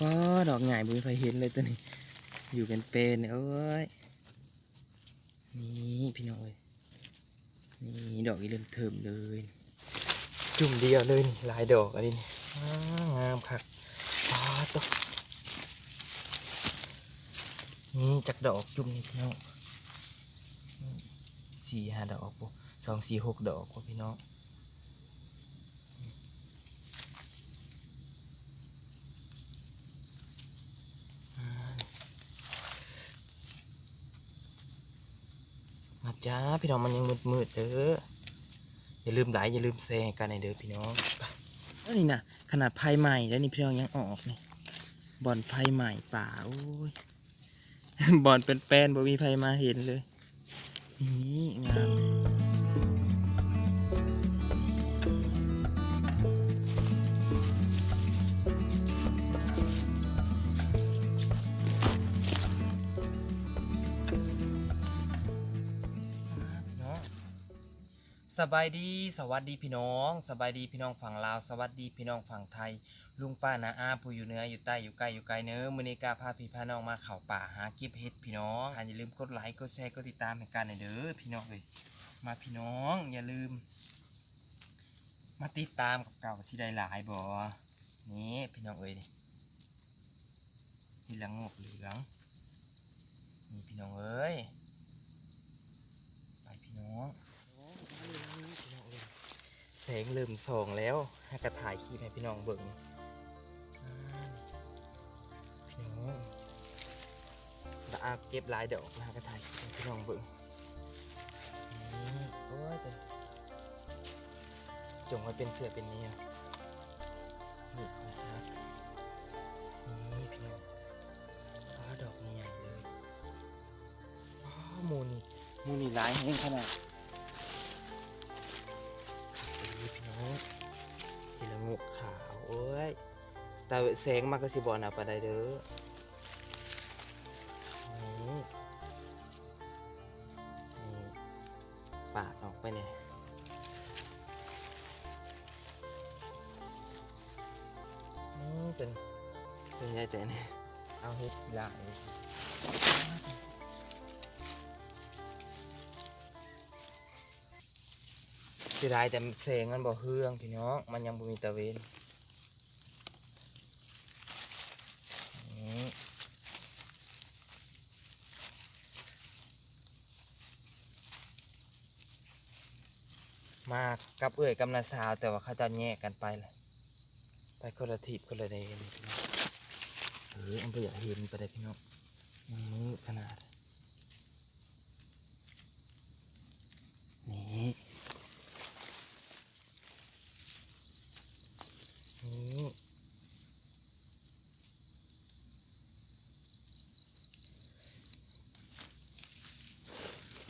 ก็ดอกใหญ่บุญไฟเห็นเลยตัวนี้ อยู่เป็นเป็นเอ้ย นี่พี่น้องเอ้ยนี่ดอกอีเริ่มเทิมเลย จุ่มเดียวเลยนี่หลายดอกอะไรนี่งามคักป้าตัวนี่จักดอกจุ่มนี่พี่น้องสี่ห้าดอกปุ๊สองสี่หกดอกปุ๊พี่น้อง มาจ้าพี่น้องมันยังมืดมืดๆเด้ออย่าลืมไหลค์อย่าลืมแซงกันในเด้อพี่น้องนี่นะขนาดไฟใหม่แล้วนี่พี่น้องยังออกนี่บอนไฟใหม่ป่าโอ้ยบอนเป็นแป้นบ่มีไฟมาเห็นเลยนี่งาม สบายดีสวัสดีพี่น้องสบายดีพี่น้องฝั่งลาวสวัสดีพี่น้องฝั่งไทย ลุงป้านาอาผู้อยู่เหนืออยู่ใต้อยู่ใกล้อยู่ไกลเนื้อมือนี้กาพาพี่พาน้องมาเข่าป่าหาก็บเห็ดพี่น้องอย่าลืมกดไลค์กดแชร์กดติดตามให้กันหน่อยเด้อพี่น้องเลยมาพี่น้องอย่าลืม มาติดตามกับเก่าที่ได้หลายบ่นี่พี่น้องเอ้ยนี่หลืองงกเหลืองนี่พี่น้องเอ้ยไปพี่น้อง แสงเริ่มส่องแล้วให้กระถ่ายคลิปให้พี่น้องเบิ่งพี่น้องแล้วอาเก็บลายดอกนะกระถ่ายให้พี่น้องเบิ่งโอ้ยจงไว้เป็นเสือเป็นเนี้ยนี่นะครับนี่พี่น้องฟ้าดอกนี่ใหญ่เลยว้าวมูนี่มูนี่ลายแห้งขนาด กขาวโอ้ยแต่แสงมากก็สิบอนะปะไดเด้อนี่นี่ปาดออกไปเนี่ยอืมเป็นเป็นไงแต่เนี่ยเอาเฮ็ดหลาย เสียดายแต่แสงมันบ่เฮืองพี่น้องมันยังบ่มีตะเวนมากับเอ่ยกับนาสาวแต่ว่าเขาจะแยกกันไปเลยไปคนละทิศคนละเดนพี่น้องเอออันเบื่อเห็นไปเลยพี่น้องมืดขนาด นี่นี่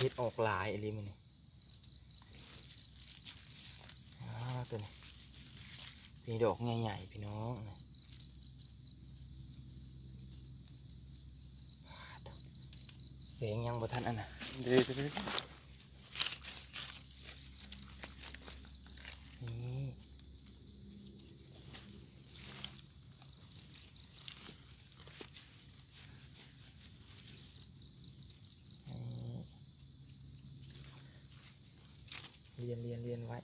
เฮ็ดออกหลายอะไรมันนี่ตัวนี้มีดอกใหญ่ๆพี่น้องเสียงยังบ่ทันอันน่ะเดี๋ยวๆๆนี่นี่ เรียนเรียนเรียนไว้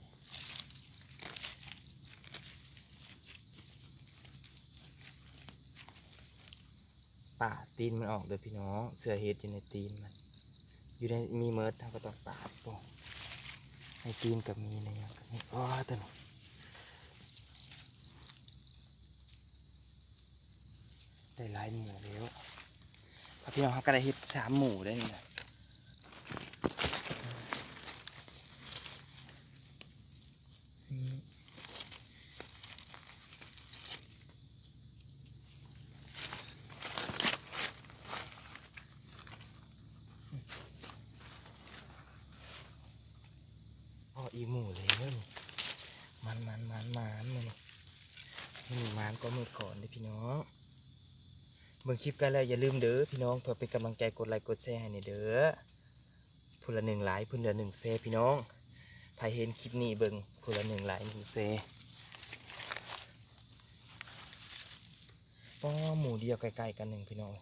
ป่าตีนมันออกเด้อพี่น้องเสือเห็ดอยู่ในตีนมัน อยู่ในมีเมิร์ดเราก็ต้องปาดปองในตีนกับมีในอย่างนี้อ๋อตัวนี้ได้หลายหมู่แล้วพอพี่น้องเขาก็ได้เห็ดสามหมู่ได้นี่นะนี่พ อีหมูเลยเนี่ยมันมันมันมันมันนี่มันก็มือก่อนเด้อพี่น้องเบิ่งคลิปกันแล้วอย่าลืมเด้อพี่น้องเพื่อเป็นกำลังใจกดไลค์กดแชร์ให้นอยเด้อพูละหนึ่งไลค์พูละหนึ่งแชร์พี่น้องถ้าเห็นคลิปนี้เบิ่งพูละหนึ่งไลค์หนึ่งแชร์ป้อหมูเดียวใกล้ๆกันหนึ่งพี่น้อง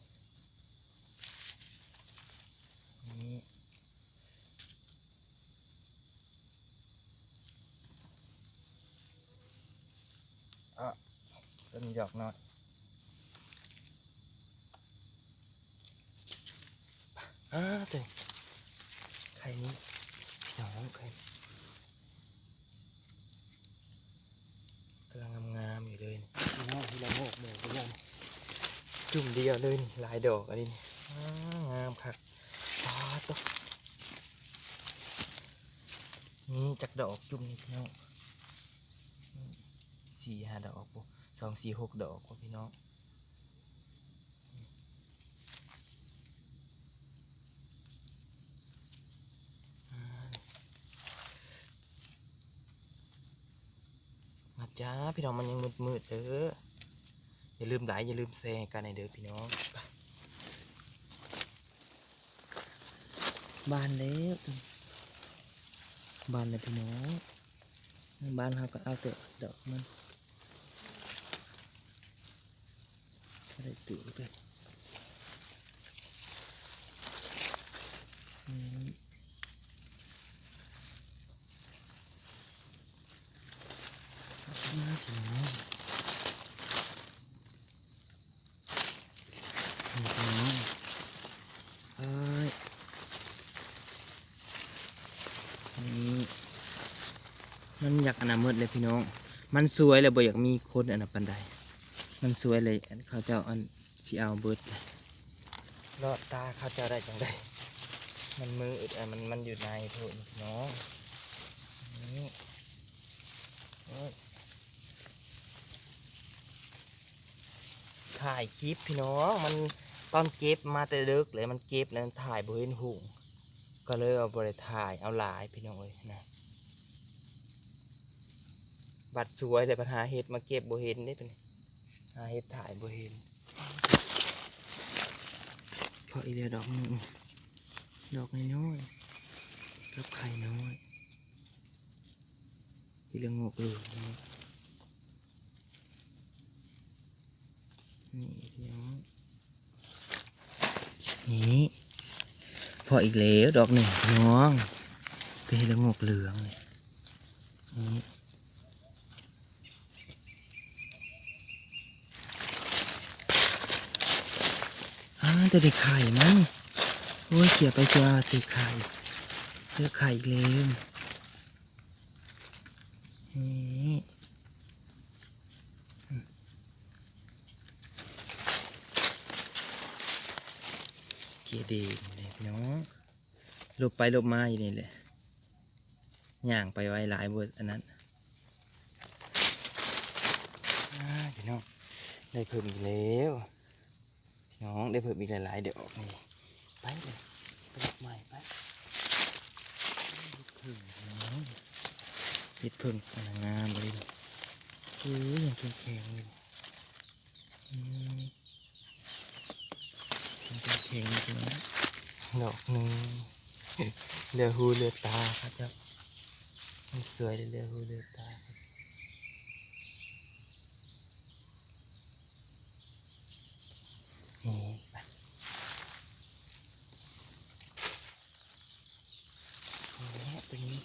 นี่ อะเป็นหยอกน้อยอ่าเต็งไข่นี้พี่น้องไข่กำลังงามๆอยู่เลยนี่พี่น้องที่เราโงกเบิกไปยังจุ่มเดียวเลยนี่หลายดอกอันนี้นี่อ้างามครับปาตกนี่จักดอกจุ่มนี่พี่น้องนี่ สี่ห้าดอกปุ๊สองสี่หกดอกปุ๊พี่น้องมาจ้าพี่น้องมันยังมืดๆเด้ออย่าลืมไลค์อย่าลืมแชร์กันในเด้อพี่น้องบานแล้วบานเลยพี่น้องบานเขาก็เอาแต่ดอกมัน อะไรตื่นไปอืมมาพี่น้องนี่พี่น้องเอ้ยนี่มันอยากอนามืดเลยพี่น้อง มันสวยเลยบ่อยากมีคนอนนั้นปันใด มันสวยเลยอันเขาเจ้าอันสีเอาเบิดเลยรอดตาเขาเจ้าได้จังได้ มันมืออึดอันมันมันอยู่ในโทษนี่พี่น้องนี่ถ่ายคลิปพี่น้องมันตอนเก็บมาแต่เดึกเลยมันเก็บแล้วถ่ายบริเวณหุงก็เลยเอาบริถ่ายเอาหลายพี่น้องเลยนะบัดสวยเลยปัญหาเห็ดมาเก็บบเห็นได้เป็น หาเห็ดถ่ายบเห็นเพราะอีเดียดอกหนึ่งดอกน้อยๆกับไข่น้อยอีเรื่องงกเหลืองนี่นี่พี่น้องนี่พออีกแล้วดอกหนึ่งน้องเป็นเรื่องงกเหลืองเลยนี่ แต่ได้ไข่มั้งโอ้ยเสียไปจ้าติดไข่เจอไข่อีกแล้วนี่เกียดีเลยพี่น้องลบไปลบมาอยู่นี่แหละย่างไปไว้หลายเบิดอันนั้นอ่าพี่น้องได้เพิ่มอีกแล้ว น้องได้เพิ่มอีกหลายๆเดี๋ยวออกนี่ไปเลยไปดอกใหม่ไปเพิ่มพี่น้องเห็ดเพิ่งอันงามเลยเอ้ยยังแข็งๆเลยอืมยังแข็งๆอยู่พี่น้องดอกหนึ่งเรือหูเรือตาครับเจ้ามันสวยเลยเรือหูเรือตาครับนี่ไป นี่ตัวนี้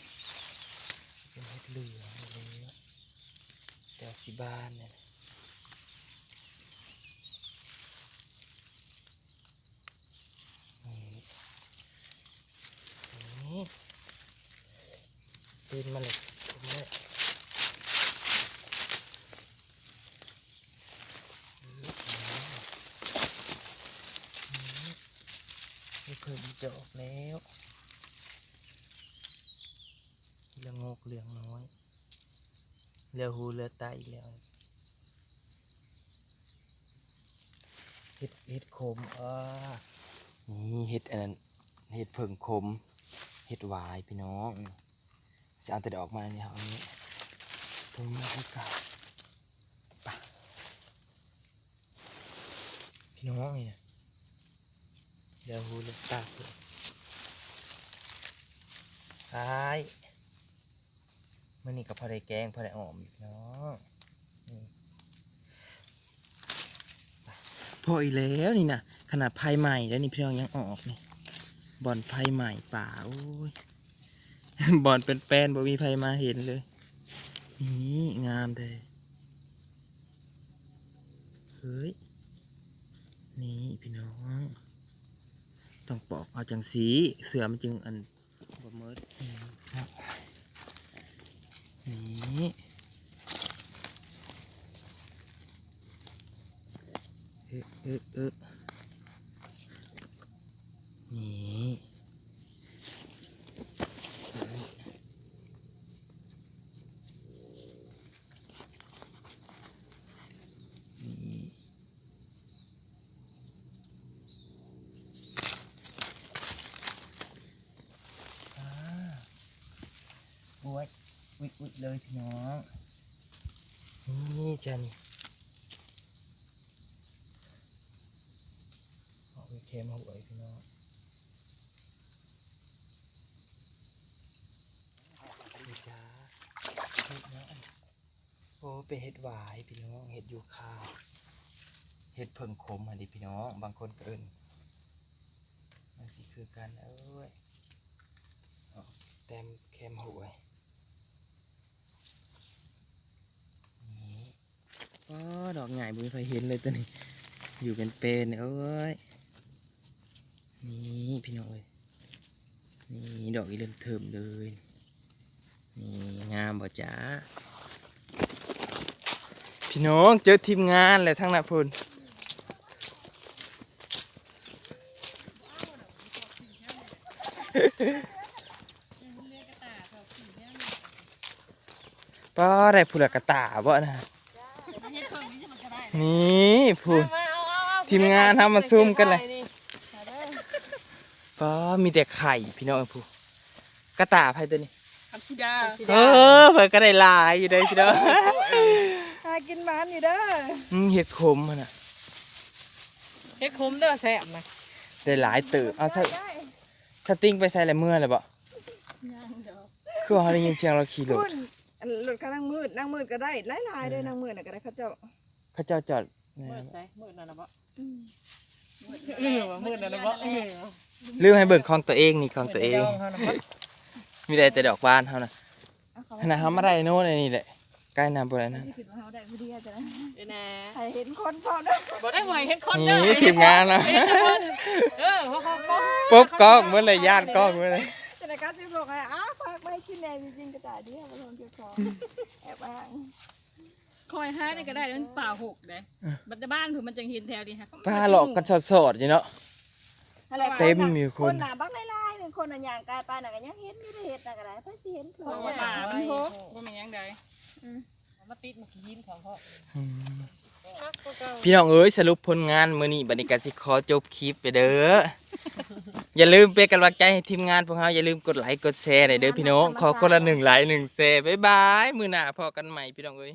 เป็นเห็ดเหลืองเลยจากสิบานเนี่ยนี่นี่ปีนมาเลยผมเลยนี่เพิ่มจะออกแล้วเรืองกเหลืองน้อยเรือหูเรือตาอีกแล้วเห็ดเห็ดโคมอ่านี่เห็ดอันนั้นเห็ดเพิ่งคมเห็ดหวายพี่น้องจะเอาแต่ดอกมาเนี่ยครับอันนี้ตัวมาให้เก่าไปพี่น้องเนี่ยเรือหูเรือตาเลยไป มื่อนี้ก็พอได้แกงพอได้ออมอยู่พี่น้องนี่พออีกแล้วนี่นะขนาดไพ่ใหม่แล้วนี่พี่น้องยังออกนี่บอลไพ่ใหม่ป่าโอ้ยบอลเป็นแป้นบ่มีไพ่มาเห็นเลย นี่งามเลยเฮ้ยนี่พี่น้อง ต้องปอกเอาจังสีเสือมันจึงอันบ่เมิดครับนี่ เอ๊ะเอ๊ะเอ๊ะนี่เอ้ยนี่อ่าบวยวิวิเลยพี่น้อง นี่จัน เอาไปเค็มเอาไว้พี่น้องจ้าเห็ดน้องโอ้เป็นเห็ดหวายพี่น้องเห็ดยูคาเห็ดเพิ่งขมอันนี้พี่น้อง บางคนเอิ้นมันสิคือกันเอ้ยเต็มเค็มหวยนี่อ๋อดอกใหญ่บุญไฟเห็นเลยตัวนี้อยู่เป็นเป็นเอ้ย นี่พี่น้องเอ้ยนี่ดอกอีเริ่มเทิมเลย นี่งามบ่จ้าพี่น้องเจอทีมงานเลยทั้งนั้นพุ่นป้าได้ผู้ละกระตาบ่นะนี่พูนทีมงานทำมาซุ่มกันเลย ป้ามีแต่ไข่พี่น้องผู้กระตาไผตัวนี้อับซิดาเออเพิ่นก็ได้หลายอยู่เด้อพี่น้องหากินหมันอยู่เด้ออืมเห็ดขมมันน่ะเฮ็ดคมเด้อแซ่บนะได้หลายเติบเอาใส่สติ้งไปใส่อะไรเมื่อเลยบ่คือว่าเขาได้ยินเสียงเราขี่รถคุณอันรถเขานั่งมืดนั่งมืดก็ได้หลายลายๆเลยนั่งมืดน่ะก็ได้เขาเจ้าเขาเจ้าจอดมืดใส่มืดนั่นน่ะบ่เออว่ามืดนั่นน่ะบ่เออ ลืมให้เบิ่งของตัวเองนี่ของตัวเอง มีแต่แต่ดอกบานเฮานะเอาเขาขนาดเฮามาได้โน่นไอ้นี่แหละใกล้น้ำบ่ได้นะที่คิดว่าเขาได้พอดีอาจจะนะเด้แน่ใครเห็นคนพร้อมนะบ่ได้หวยเฮ็ดคนเด้อนี่ทีมงานนะเออเขาเขาก็ปุ๊บกล้องเมื่อเลยญาติกล้องเมื่อเลยจะได้การสิบอกไงอ้าวฝากไม่กินแน่จริงๆกระต่ายดิมาลองเกี่ยวของแอบอ้างคอยหานี่ก็ได้มันป่าหกเด้บัดบ้านคือมันจังเห็นแถวนี้ฮะป้าหลอกกันสดๆอยู่เนาะ อะไรเต็มมีคน คนหนาบักลายๆหนึ่งคนน่ะย่างกายไปน่ะก็ยังเห็นไม่ได้เห็นน่ะก็ได้เพิ่นสิเห็นเพิ่เพราะว่านป่ามันหกบ่แม่นหยังใดมาติดมากินของพ่ออืมพี่น้องเอ้ยสรุปผลงานมื้อนี้บัดนี้ก็สิขอจบคลิปไปเด้อ อย่าลืมเป็นกำลังใจให้ทีมงานพวกเราอย่าลืมกดไลค์กดแชร์หน่อยเด้อพี่น้องขอคนละหนึ่งไลค์หนึ่งแชร์บ๊ายบาย มื้อหน้าพอกันใหม่พี่น้องเอ้ย